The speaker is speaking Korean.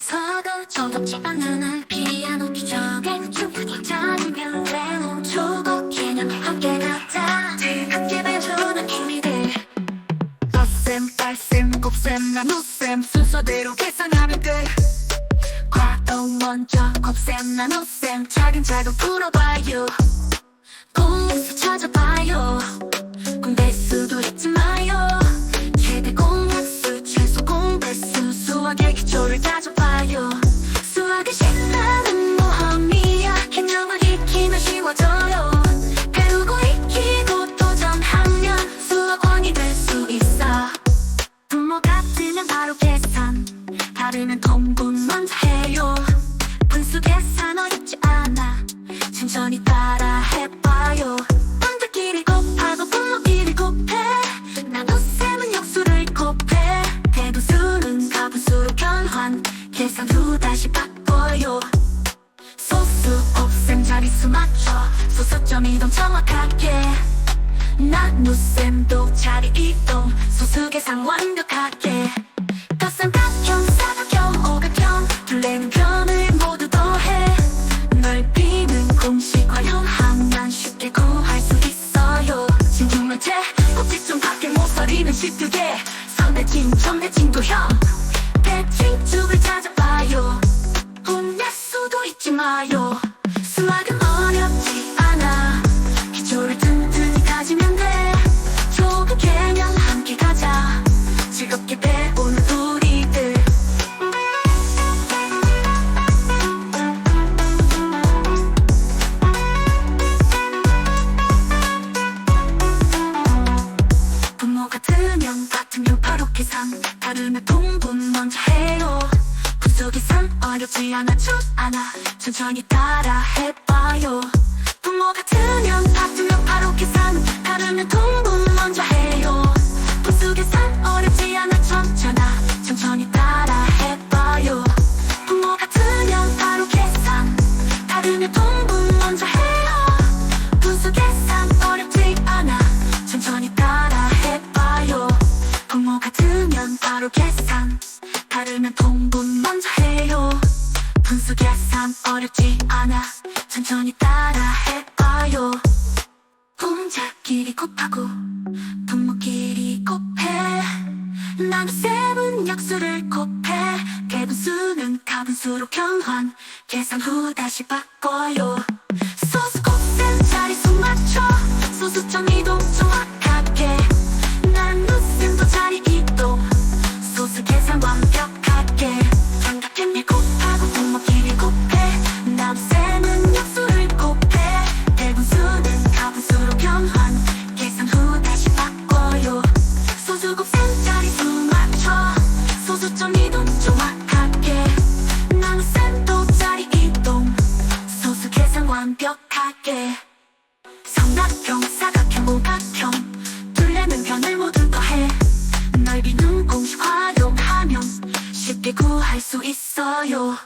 서도 정답지 않는 피아노 기적에 춤추기 찾으면 레몬 초고 개념 함께 가자. 함께 배주는 힘이들. 덧셈, 딸셈, 곱셈, 나눗셈 순서대로 계산하면 돼 과도 먼저 곱셈 나눗셈 차근차근 풀어봐요. 공수 찾아봐요. 공배수도 잊지 마요. 최대 공약수 최소 공배수 수학의 기초를 다져 통분 먼저 해요. 분수 계산 어렵지 않아. 천천히 따라 해봐요. 분들끼리 곱하고 분모끼리 곱해. 나눗셈은 역수를 곱해. 대분수는 가분수로 변환. 계산 후 다시 바꿔요. 소수 곱셈 자릿수 맞춰. 소수점 이동 정확하게. 나눗셈도 자리 이동. 소수 계산 완벽하게 진 정대진 도형 대칭축을 찾아봐요. 분야수도 잊지 마요 계산 다르면 통분 먼저 해요 계산 어렵지 않아 chút 않아. 천천히 따라 해봐요. 분모 같으면 같 같으면 바로 계산. 다르면 통분 먼저 해요. 분수 계산 어렵지 않아. 천천히 따라 해봐요. 분자끼리 곱하고 분모끼리 곱해. 나눗셈은 역수를 곱해. 대분수는 가분수로 변환. 계산 후 다시 바꿔요. 소수 곱셈 자릿수 맞춰. 소수점 이동 정확하게 완벽하게 삼각형 사각형 오각형. 둘레는 변을 모두 더해. 넓이는 공식 활용하면 쉽게 구할 수 있어요